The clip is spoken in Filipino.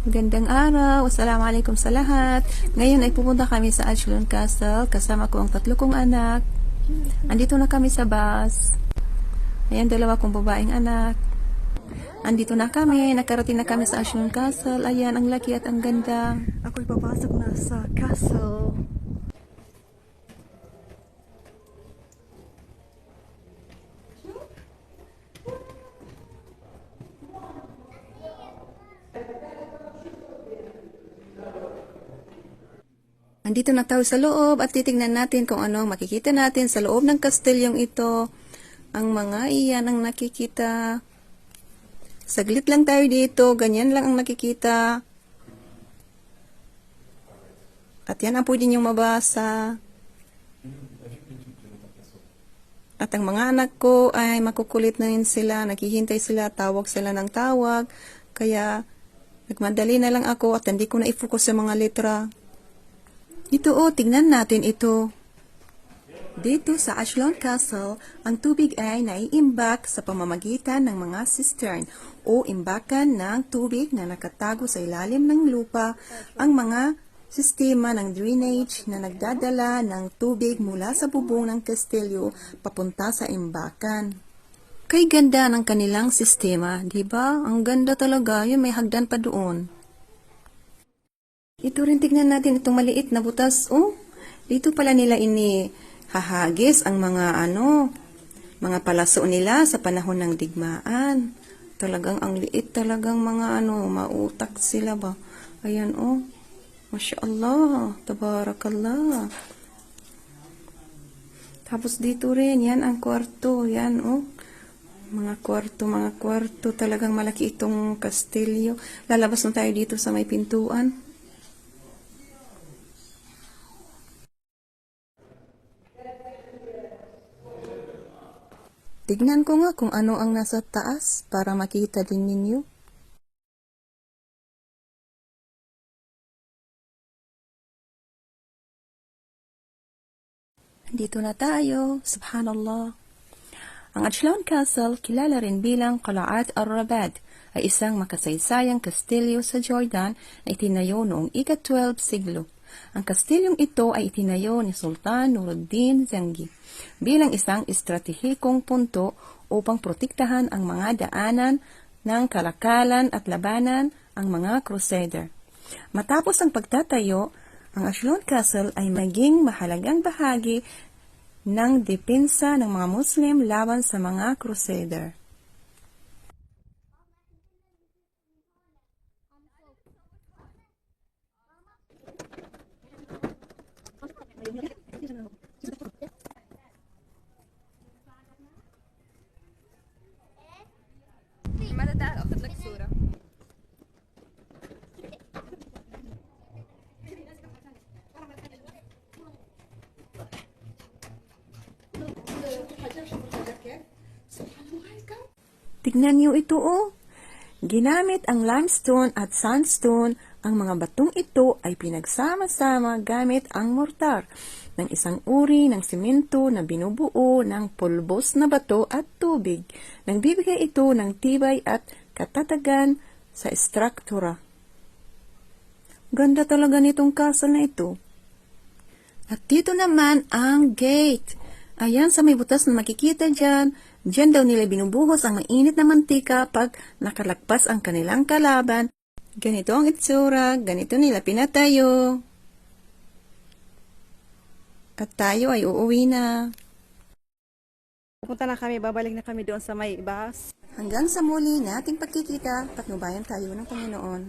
Gandang araw. Assalamualaikum sa lahat. Ngayon ay pupunta kami sa Ashland Castle kasama ko ang tatlo kong anak. Andito na kami sa bus. Ayan, dalawa kong babaeng anak. Andito na kami. Nakarating na kami sa Ashland Castle. Ayan, ang laki at ang ganda. Ako'y papasok na sa castle. Andito na tayo sa loob at titingnan natin kung ano ang makikita natin sa loob ng kastilyong ito. Ang mga iyan ang nakikita. Saglit lang tayo dito, ganyan lang ang nakikita. At yan ang pwede niyong mabasa. At ang mga anak ko ay makukulit na rin sila, naghihintay sila, tawag sila ng tawag. Kaya nagmadali na lang ako at hindi ko na i-focus sa mga letra. Ito o, tingnan natin ito. Dito sa Ashlon Castle, ang tubig ay naiimbak sa pamamagitan ng mga cistern o imbakan ng tubig na nakatago sa ilalim ng lupa. Ang mga sistema ng drainage na nagdadala ng tubig mula sa bubong ng kastilyo papunta sa imbakan. Kay ganda ng kanilang sistema, di ba? Ang ganda talaga, yun may hagdan pa doon. Ito rin tignan natin itong maliit na butas. Oh, dito pala nila ini hahagis ang mga ano, mga palaso nila sa panahon ng digmaan. Talagang ang liit talagang mga ano, mautak sila ba. Ayan oh. Masya Allah, tabarakallah. Tapos dito rin, yan ang kwarto, yan oh. Mga kwarto, mga kwarto, talagang malaki itong kastilyo. Lalabas na tayo dito sa may pintuan. Tignan ko nga kung ano ang nasa taas para makita din ninyo. Dito na tayo. Subhanallah. Ang Ajlan Castle, kilala rin bilang Qala'at al-Rabad, ay isang makasaysayang kastilyo sa Jordan na itinayo noong ika-12 siglo. Ang kastilyong ito ay itinayo ni Sultan Nuruddin Zengi bilang isang estratehikong punto upang protektahan ang mga daanan ng kalakalan at labanan ang mga crusader. Matapos ang pagtatayo, ang Ashlon Castle ay maging mahalagang bahagi ng depensa ng mga Muslim laban sa mga crusader. Matataas ako nagsura. Tignan niyo ito oh. Ginamit ang limestone at sandstone, ang mga batong ito ay pinagsama-sama gamit ang mortar ng isang uri ng simento na binubuo ng pulbos na bato at tubig. Nagbibigay ito ng tibay at katatagan sa struktura. Ganda talaga nitong castle na ito. At dito naman ang gate. Ayan sa may butas na makikita dyan. Diyan daw nila binubuhos ang mainit na mantika pag nakalagpas ang kanilang kalaban. Ganito ang itsura, ganito nila pinatayo. At tayo ay uuwi na. Pupunta na kami, babalik na kami doon sa may bus. Hanggang sa muli nating pagkikita, patnubayan tayo ng Panginoon.